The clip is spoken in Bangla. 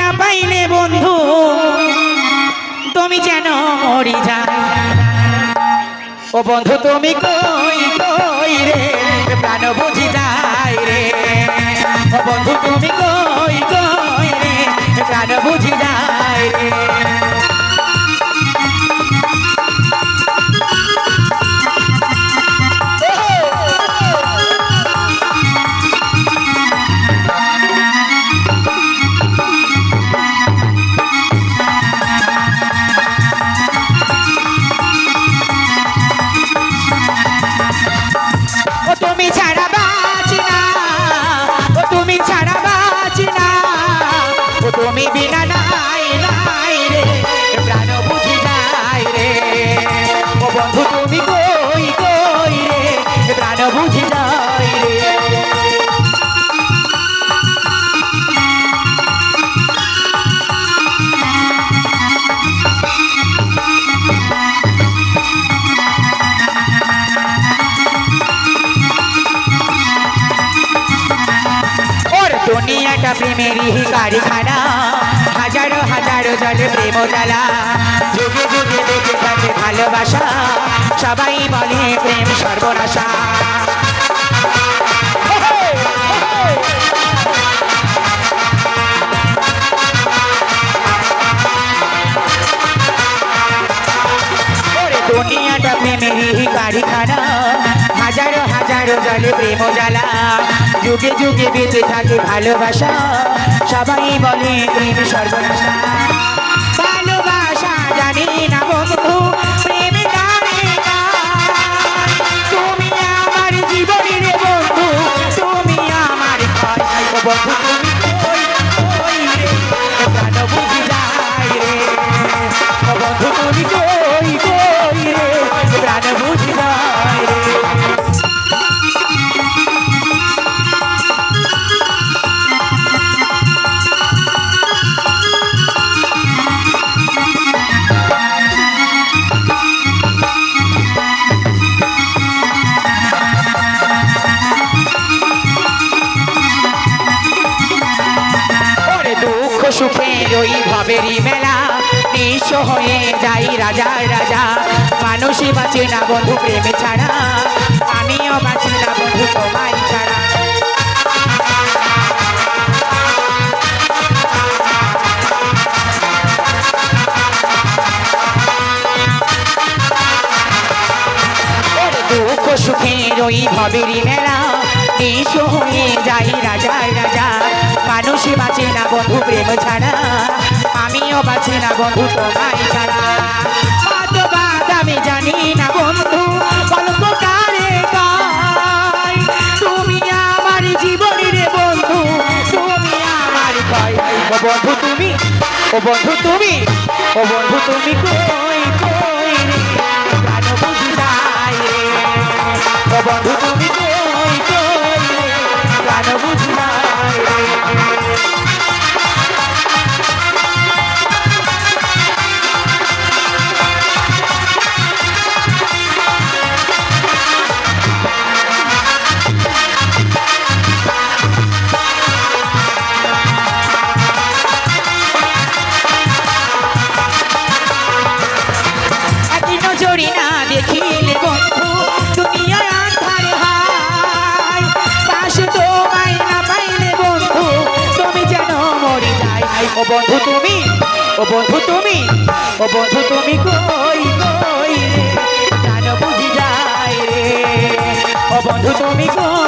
না পাইলে বন্ধু, তুমি যেন মরি যা ও বন্ধু, তুমি কই কই রে? প্রাণ বুঝি যায় রে। ও বন্ধু, তুমি কই তুমি বিনা নাই নাই রে। প্রাণ বুঝি যায় রে। ও বন্ধু, তুমি কই কই রে? প্রাণ বুঝি দুনিয়াটা প্রেমেরই কারখানা হাজারো হাজারো জলে প্রেম জ্বালা যুগে যুগে দেখে থাকে ভালোবাসা। সবাই বলে প্রেম সর্বনাশা। দুনিয়াটা প্রেমেরই কারখানা হাজারো হাজারো জলে প্রেম জ্বালা। যুগে যুগে বেঁচে থাকে ভালোবাসা। সবাই বলে প্রেম সর্বনাশা। ভালোবাসা জানি না বন্ধু না। তুমি আমার জীবনের বন্ধু, তুমি আমার বন্ধু সুখের ওই ভবেরই মেলা। নিঃস্ব হয়ে যাই রাজা রাজা। মানুষই বাঁচে না বন্ধু প্রেমে ছাড়া। আমিও বাঁচি না বন্ধু তোমায় ছাড়া। দুঃখ সুখের ওই ভবেরই মেলা। নিঃস্ব হয়ে যাই রাজা রাজা। মানুষই বাঁচে না বন্ধু প্রেম ছাড়া, আমিও বাঁচি না বন্ধু তোমায় ছাড়া। আমি জানি না বন্ধু গল্প কারে তুমি আমার জীবনের বন্ধু, তুমি আমার বন্ধু তুমি, ও বন্ধু তুমি, ও বন্ধু তুমি কই কই রে? প্রাণ বুঝি বন্ধু ও বন্ধু তুমি, ও বন্ধু তুমি, ও বন্ধু তুমি কই কই রে? জান বুঝি যায় রে? ও বন্ধু তুমি কই